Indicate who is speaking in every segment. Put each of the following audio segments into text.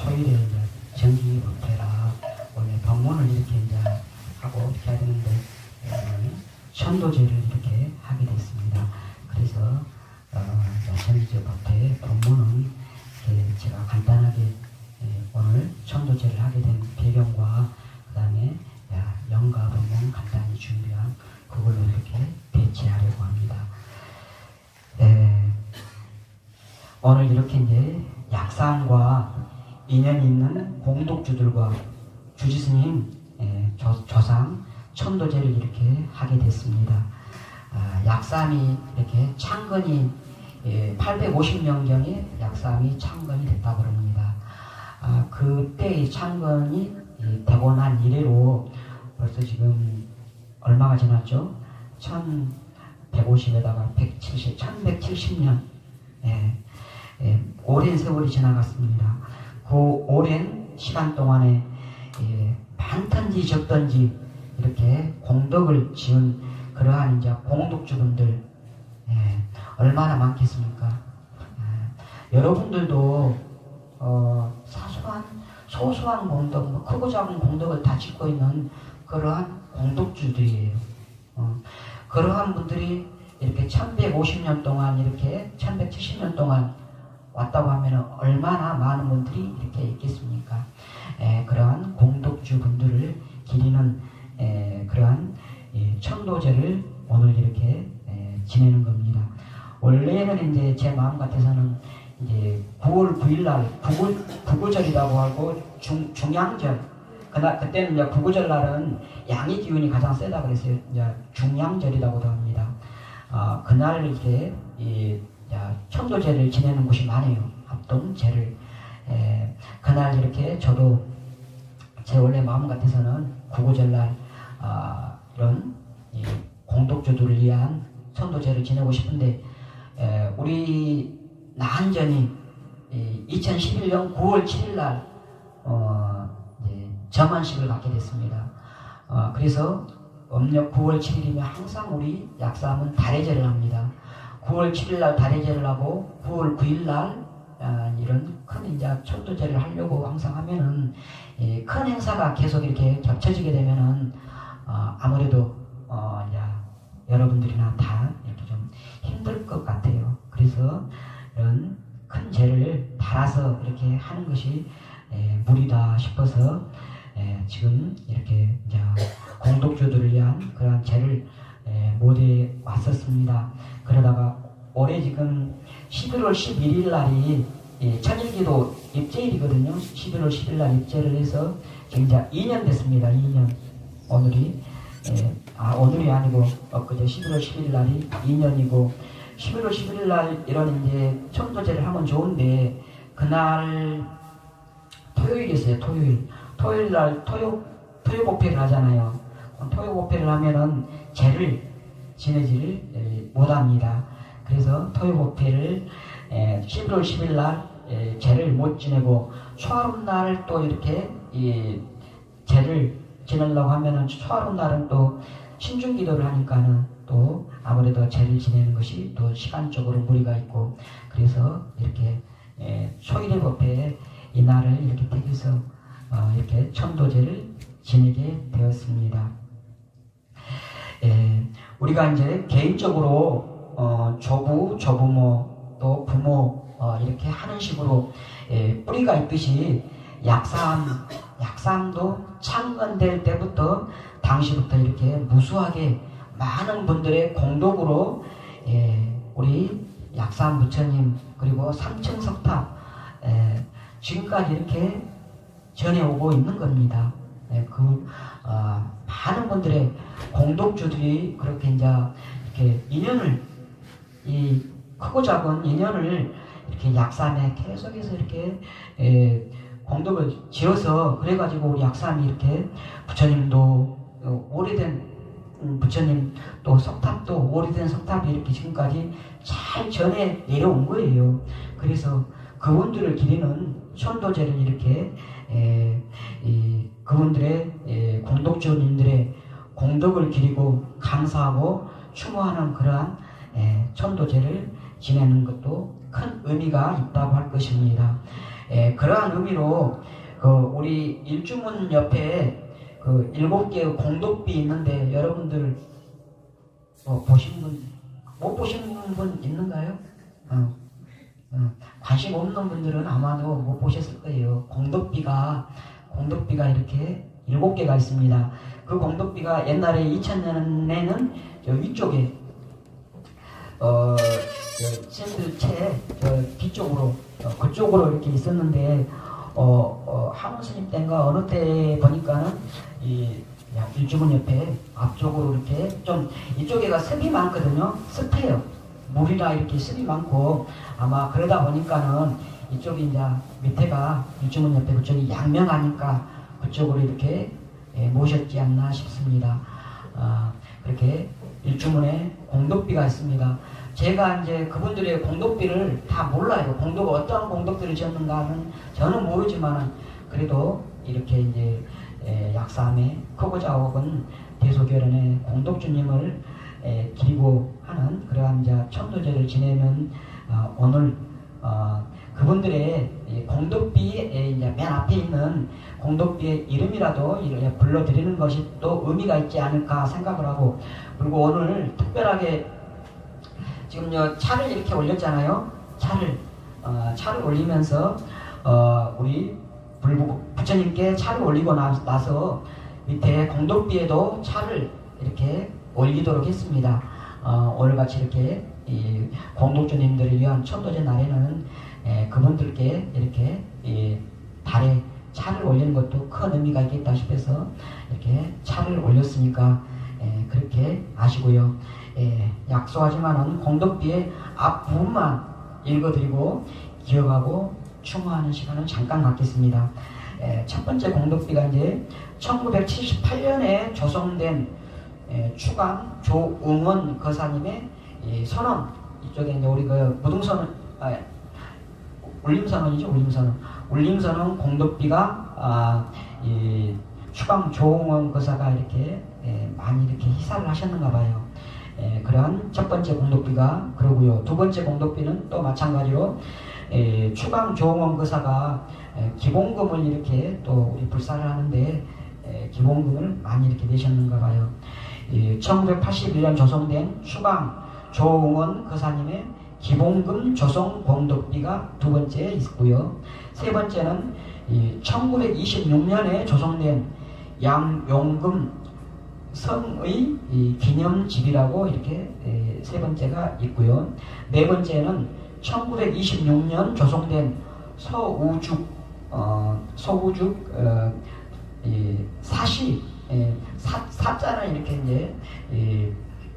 Speaker 1: 초일에 이제 정기 법회라 원래 법문을 이렇게 이제 하고 이렇게 해야 되는데 에, 천도제를 이렇게 하게 됐습니다. 그래서 어, 정기제 법회 법문은 제가 간단하게 에, 오늘 천도제를 하게 된 배경과 그 다음에 영가 법문 간단히 준비한 그걸로 이렇게 배치하려고 합니다. 에, 오늘 이렇게 이제 약상과 인연 있는 공독주들과 주지스님 예, 조, 조상 천도제를 이렇게 하게 됐습니다. 아, 약삼이 이렇게 창건이 예, 850년경에 약삼이 창건이 됐다고 그럽니다. 아, 그때의 창건이 이 되고 난 이래로 벌써 지금 얼마가 지났죠? 1150에다가 170, 1170년 예, 예, 오랜 세월이 지나갔습니다. 그 오랜 시간 동안에 예, 많든지 적든지 이렇게 공덕을 지은 그러한 이제 공덕주분들 예, 얼마나 많겠습니까? 예, 여러분들도 어, 사소한 소소한 공덕, 뭐 크고 작은 공덕을 다 짓고 있는 그러한 공덕주들이에요. 어, 그러한 분들이 이렇게 1150년 동안 이렇게 1170년 동안 왔다고 하면 얼마나 많은 분들이 이렇게 있겠습니까? 에, 그러한 공덕주 분들을 기리는 에, 그러한 이 천도제를 오늘 이렇게 에, 지내는 겁니다. 원래는 이제 제 마음 같아서는 이제 9월 9일 날 구구, 구구절이라고 하고 중, 중양절 그날 그때는 이제 구구절 날은 양의 기운이 가장 세다 그랬어요. 이제 중양절이라고도 합니다. 아 그날 이렇게 이 야, 천도제를 지내는 곳이 많아요. 합동제를 에, 그날 이렇게 저도 제 원래 마음 같아서는 구구절날 아, 이런 이 공덕주들을 위한 천도제를 지내고 싶은데 에, 우리 나한전이 2011년 9월 7일날 어, 점안식을 갖게 됐습니다. 어, 그래서 음력 9월 7일이면 항상 우리 약사함은 달해제를 합니다. 9월 7일날 달해제를 하고 9월 9일날 아, 이런 큰 이제 천도제를 하려고 항상 하면은 이큰 행사가 계속 이렇게 겹쳐지게 되면은 어, 아무래도 어, 이제 여러분들이나 다 이렇게 좀 힘들 것 같아요. 그래서 이런 큰 죄를 달아서 이렇게 하는 것이 에, 무리다 싶어서 에, 지금 이렇게 이제 공덕주들을 위한 그러한 죄를 에, 못해 왔었습니다. 그러다가 올해 지금 11월 11일 날이 이 천일기도 입제일이거든요. 11월 11일 날 입제를 해서 이제 2년 됐습니다. 2년 오늘이 에, 아 오늘이 아니고 엊그제 11월 11일 날이 2년이고 11월 11일 날 이런 이제 천도제를 하면 좋은데 그날 토요일이었어요. 토요일 토요일 날 토요 토요 복회를 하잖아요. 토요 복회를 하면은 제를 지내지를 에, 못합니다. 그래서 토요 복회를 에, 11월 10일 날 에, 제를 못 지내고 초하룻 날 또 이렇게 이 제를 지내려고 하면은 초하룻 날은 또 신중 기도를 하니까는 또 아무래도 제를 지내는 것이 또 시간적으로 무리가 있고 그래서 이렇게 에, 초일의 법회에 이 날을 이렇게 택해서 어, 이렇게 천도제를 지내게 되었습니다. 에, 우리가 이제 개인적으로 어, 조부, 조부모 또 부모 어, 이렇게 하는 식으로 에, 뿌리가 있듯이 약삼, 약삼도 창건될 때부터 당시부터 이렇게 무수하게 많은 분들의 공덕으로 예, 우리 약산 부처님 그리고 삼층 석탑 예, 지금까지 이렇게 전해오고 있는 겁니다. 예, 그 어, 많은 분들의 공덕주들이 그렇게 이제 이렇게 인연을 이 크고 작은 인연을 이렇게 약삼에 계속해서 이렇게 예, 공덕을 지어서 그래가지고 우리 약삼이 이렇게 부처님도 어, 오래된 음, 부처님 또 석탑도 오래된 석탑이 이렇게 지금까지 잘 전해 내려온 거예요. 그래서 그분들을 기리는 천도제를 이렇게 에, 이, 그분들의 에, 공덕주님들의 공덕을 기리고 감사하고 추모하는 그러한 에, 천도제를 지내는 것도 큰 의미가 있다고 할 것입니다. 예, 그러한 의미로 그 우리 일주문 옆에 그 일곱 개의 공덕비 있는데 여러분들 뭐 보신 분, 못 보신 분 있는가요? 어, 어, 관심 없는 분들은 아마도 못 보셨을 거예요. 공덕비가 공덕비가 이렇게 일곱 개가 있습니다. 그 공덕비가 옛날에 2000년에는 저 위쪽에 어, 샌들채 뒤쪽으로 어, 그쪽으로 이렇게 있었는데 어, 어, 한원 스님 때인가 어느 때 보니까는 이 야, 일주문 옆에 앞쪽으로 이렇게 좀 이쪽에가 습이 많거든요. 습해요. 물이라 이렇게 습이 많고 아마 그러다 보니까는 이쪽이 이제 밑에가 일주문 옆에 그쪽이 양명하니까 그쪽으로 이렇게 예, 모셨지 않나 싶습니다. 아, 그렇게 일주문에 공덕비가 있습니다. 제가 이제 그분들의 공덕비를 다 몰라요. 공덕 어떠한 공덕비를 지었는가 는 저는 모르지만은 그래도 이렇게 이제 에, 약삼의 크고자 혹은 대소결연의 공덕주님을 에, 기리고 하는 그러한 이제 천도제를 지내는 어, 오늘 어, 그분들의 이 공덕비의 맨 앞에 있는 공덕비의 이름이라도 불러드리는 것이 또 의미가 있지 않을까 생각을 하고 그리고 오늘 특별하게 지금 요 차를 이렇게 올렸잖아요. 차를 어, 차를 올리면서 어, 우리 불부, 부처님께 차를 올리고 나, 나서 밑에 공덕비에도 차를 이렇게 올리도록 했습니다. 어, 오늘같이 이렇게 이 공덕주님들을 위한 천도제 날에는 에, 그분들께 이렇게 이 달에 차를 올리는 것도 큰 의미가 있겠다 싶어서 이렇게 차를 올렸으니까 에, 그렇게 아시고요. 에, 약소하지만은 공덕비의 앞부분만 읽어드리고 기억하고 추모하는 시간을 잠깐 갖겠습니다. 에, 첫 번째 공덕비가 이제 1978년에 조성된 에, 추강 조응원 거사님의 이 선언 이쪽에 이제 우리 그 무등선언 아, 울림선언이죠 울림선언 울림선언 공덕비가 아, 이 추강 조응원 거사가 이렇게 에, 많이 이렇게 희사를 하셨는가 봐요. 에, 그러한 첫 번째 공덕비가 그러고요. 두 번째 공덕비는 또 마찬가지로 에, 추강 조응원 거사가 에, 기본금을 이렇게 또 우리 불사를 하는데 에, 기본금을 많이 이렇게 내셨는가 봐요. 이 1981년 조성된 추강 조응원 거사님의 기본금 조성 공덕비가 두 번째 있고요. 세 번째는 이 1926년에 조성된 양용금 성의 이 기념집이라고 이렇게 에, 세 번째가 있고요. 네 번째는 1926년 조성된 서우죽 어, 서우죽 어, 이 사시 예, 사, 사자는 이렇게 이제 이,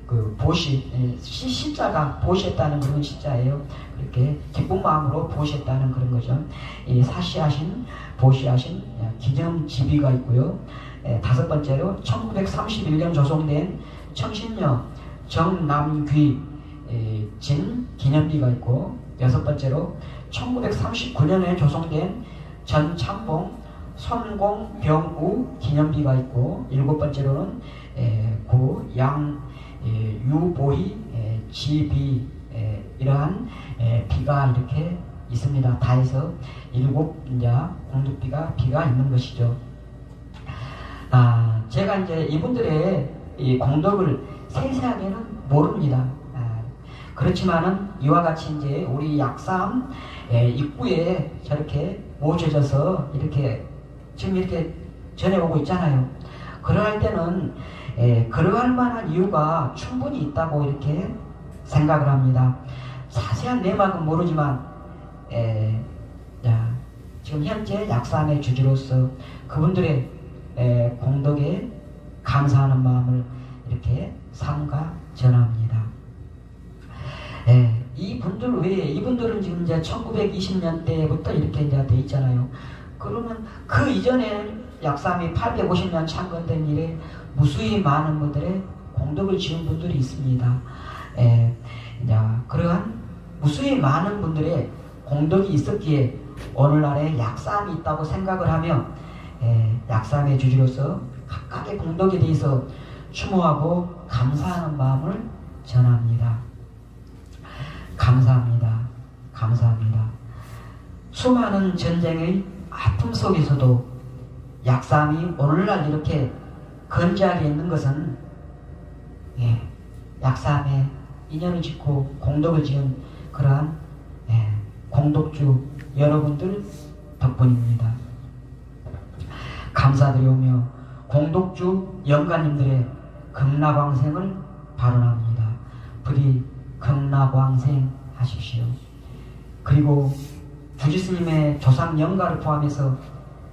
Speaker 1: 그 보시 예, 시 시자가 보시했다는 그런 시자예요. 그렇게 기쁜 마음으로 보시했다는 그런 거죠. 이 사시하신 보시하신 예, 기념 지비가 있고요. 예, 다섯 번째로 1931년 조성된 청신녀 정남귀 예, 진 기념비가 있고 여섯 번째로 1939년에 조성된 전참봉 선공병우 기념비가 있고 일곱 번째로는 에, 고양 에, 유보희 에, 지비 에, 이러한 에, 비가 이렇게 있습니다. 다 해서 일곱 이제 공덕비가 비가 있는 것이죠. 아, 제가 이제 이분들의 이 공덕을 세세하게는 모릅니다. 아, 그렇지만은 이와 같이 이제 우리 약삼 에, 입구에 저렇게 모셔져서 이렇게 지금 이렇게 전해오고 있잖아요. 그러할 때는 에, 그러할 만한 이유가 충분히 있다고 이렇게 생각을 합니다. 자세한 내막은 모르지만 에, 야, 지금 현재 약삼의 주주로서 그분들의 에, 공덕에 감사하는 마음을 이렇게 삼가 전합니다. 에, 이분들 외에 이분들은 지금 이제 1920년대부터 이렇게 이제 돼 있잖아요. 그러면 그 이전에 약삼이 850년 창건된 일에 무수히 많은 분들의 공덕을 지은 분들이 있습니다. 에, 이제 그러한 무수히 많은 분들의 공덕이 있었기에 오늘날에 약삼이 있다고 생각을 하며 에, 약삼의 주주로서 각각의 공덕에 대해서 추모하고 감사하는 마음을 전합니다. 감사합니다. 감사합니다. 수많은 전쟁의 아픔 속에서도 약삼이 오늘날 이렇게 건재하게 있는 것은 예, 약삼에 인연을 짓고 공덕을 지은 그러한 예, 공덕주 여러분들 덕분입니다. 감사드리오며 공덕주 영가님들의 극락왕생을 발언합니다. 부디 극락왕생 하십시오. 그리고 주지 스님의 조상 영가를 포함해서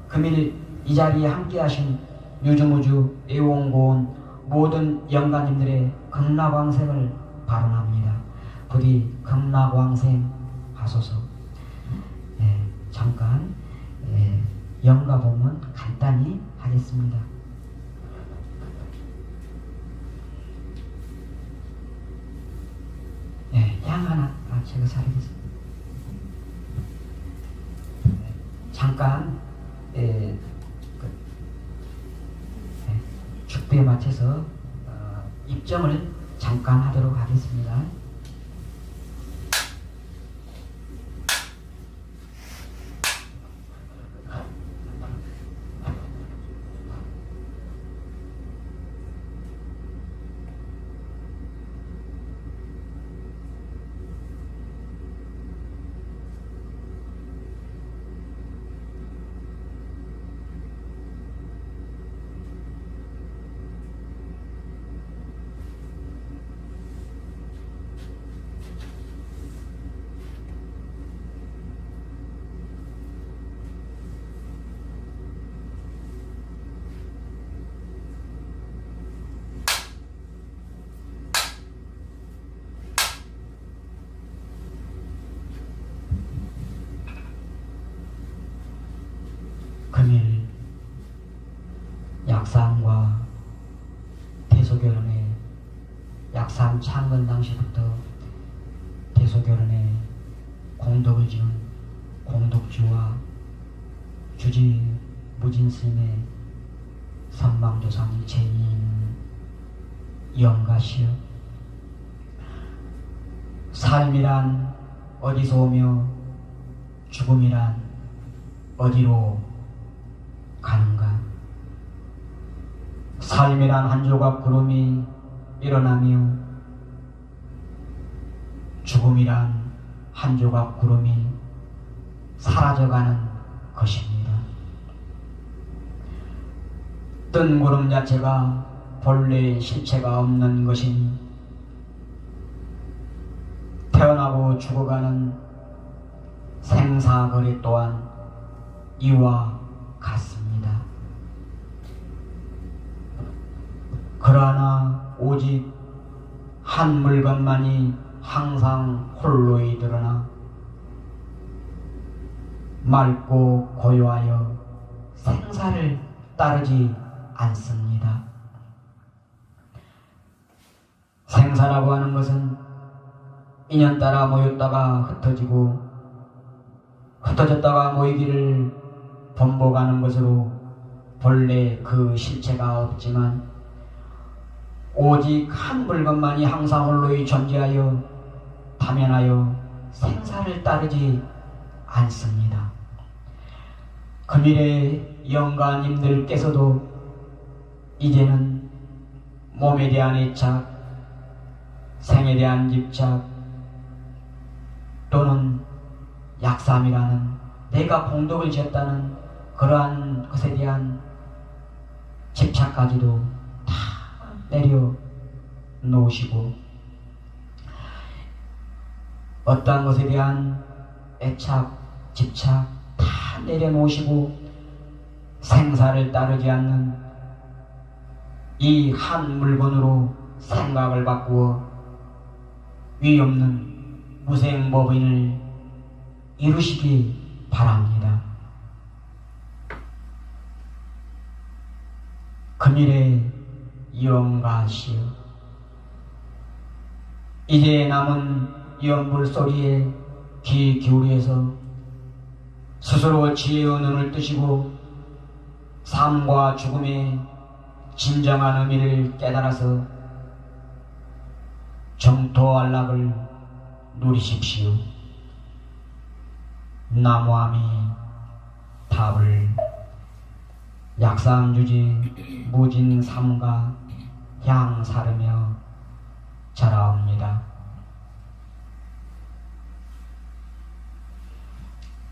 Speaker 1: 금일 이 자리에 함께하신 유주무주 애원고원 모든 영가님들의 극락왕생을 발언합니다. 부디 극락왕생 하소서. 예, 잠깐 예, 영가봉은 간단히 하겠습니다. 예, 향 하나 아, 제가 차리겠습니다. 네, 잠깐 예, 그, 예, 축배에 맞춰서 어, 입점을 잠깐 하도록 하겠습니다. 금일 약삼과 대소결혼에 약삼 창건 당시부터 대소결혼에 공덕을 지은 공덕주와 주지 무진스님의 선망조상 제인 영가시여 삶이란 어디서 오며 죽음이란 어디로 가는가? 삶이란 한 조각 구름이 일어나며 죽음이란 한 조각 구름이 사라져가는 것입니다. 뜬 구름 자체가 본래 실체가 없는 것이니 태어나고 죽어가는 생사거리 또한 이와 같습니다. 그러나 오직 한 물건만이 항상 홀로이 드러나 맑고 고요하여 생사를 따르지 않습니다. 생사라고 하는 것은 인연 따라 모였다가 흩어지고 흩어졌다가 모이기를 번복하는 것으로 본래 그 실체가 없지만 오직 한 물건만이 항상 홀로이 존재하여 다면하여 생사를 따르지 않습니다. 금일의 영가님들께서도 이제는 몸에 대한 애착, 생에 대한 집착 또는 약삼이라는 내가 공덕을 지었다는 그러한 것에 대한 집착까지도 다 내려 놓으시고 어떠한 것에 대한 애착, 집착 다 내려놓으시고 생사를 따르지 않는 이 한 물건으로 생각을 바꾸어 위없는 무생법인을 이루시기 바랍니다. 금일의 영가시여 이제 남은 영불 소리에 귀 기울여서 스스로 지혜의 눈을 뜨시고 삶과 죽음의 진정한 의미를 깨달아서 정토 안락을 누리십시오. 나무함이 답을 약삼주지 무진 삼가 향사르며 자라옵니다.